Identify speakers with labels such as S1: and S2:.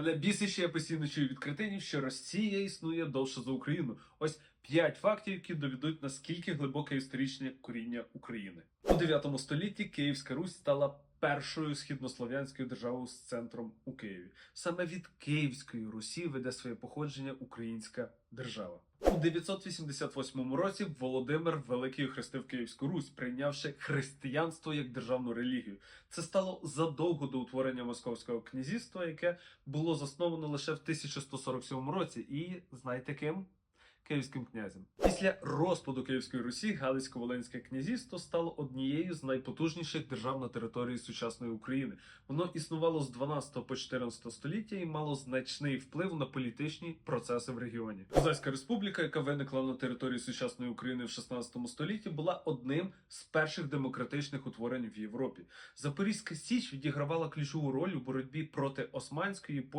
S1: Мене бісить, що я постійно чую від кретинів, що Росія існує довше за Україну. Ось п'ять фактів, які доведуть наскільки глибоке історичне коріння України. У 9 столітті Київська Русь стала першою східнослов'янською державою з центром у Києві. Саме від Київської Русі веде своє походження українська держава. У 988 році Володимир Великий охрестив Київську Русь, прийнявши християнство як державну релігію. Це стало задовго до утворення Московського князівства, яке було засновано лише в 1147 році. І знаєте ким? Київським князем. Після розпаду Київської Русі Галицько-Волинське князівство стало однією з найпотужніших держав на території сучасної України. Воно існувало з 12 по 14 століття і мало значний вплив на політичні процеси в регіоні. Козацька республіка, яка виникла на території сучасної України в 16 столітті, була одним з перших демократичних утворень в Європі. Запорізька Січ відігравала ключову роль у боротьбі проти османської, польської